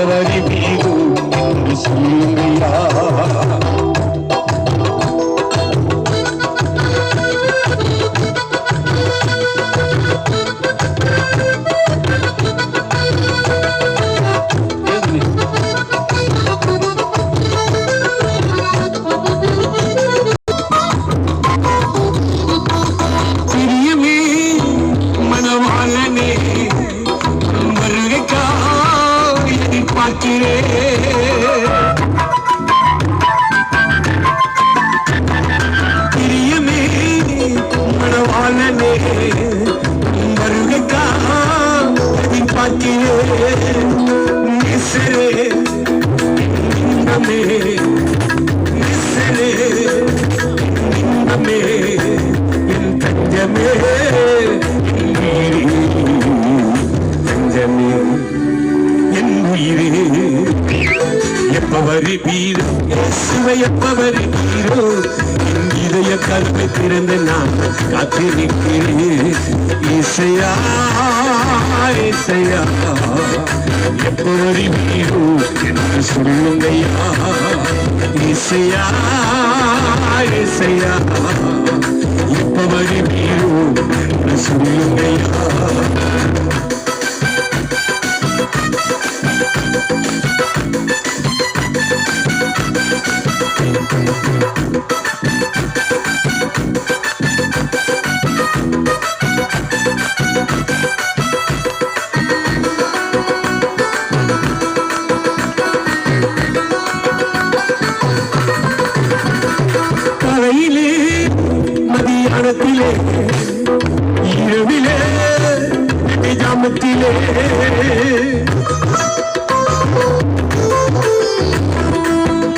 எப்பவரி வீடு என்று சொல்லுங்கய்யா Yeah. எப்பவரி வருவீரோ இயேசுவை எப்பவரி வருவீரோ என் இதய கல்வி திறந்து நான் காத்திருக்கிறேன். இசையா இசையா. எப்பவரி வருவீரோ என்று சொல்லுங்கய்யா. இசையா இசையா. எப்பவரி வருவீரோ என்று சொல்லுங்கய்யா. மதியானத்திலே இரவிலே நிஜாமத்திலே.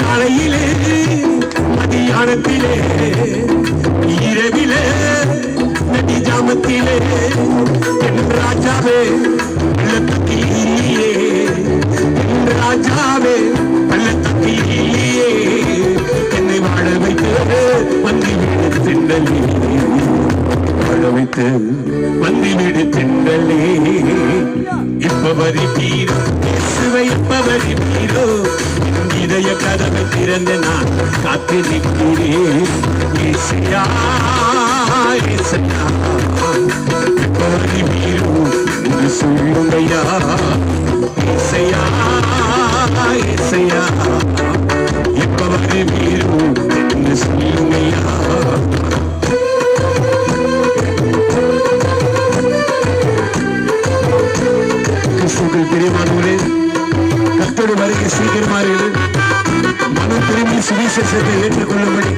காலையிலே மதியானத்திலே இரவிலே நிஜாமத்திலே. என் ராஜாவே பள்ளத்தக்கிலே என் ராஜாவே பள்ளத்தக்கிலே என்னை வாழ வைத்து வந்து வீடு திண்டலே வாழ வைத்து வந்து இப்ப வரி பீரோ இயேசுவை இப்ப வரி பீரோ. இதய கதவை திறந்து நான் காத்து நிற்கிறேன். இசையா இசையா இப்ப வரி பீரோ என்று இசையா சுவிசேஷத்தை ஏற்றுக்கொள்ளும்படி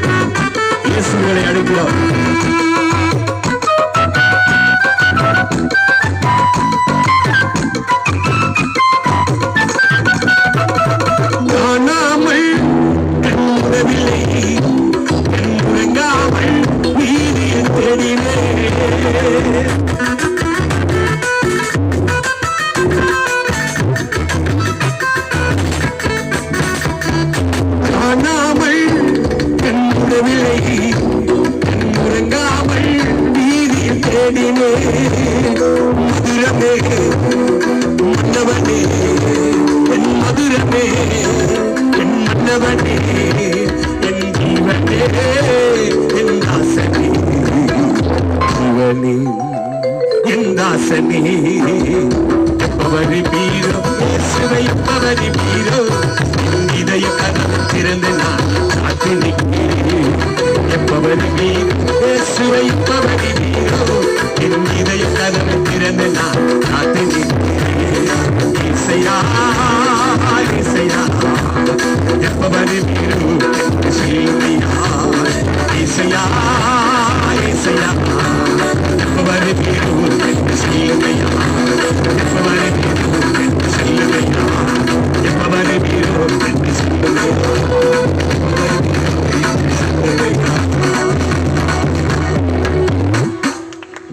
இயேசுகளை அனுப்பினார் மதுரமே மன்னவனே என் மதுரமே என் மன்னவனே என் ஜீவனே என் தாசனே ஜீவனே என் தாசனே எப்பவரி பீரோ இயேசுவை எப்பவரி பீரோ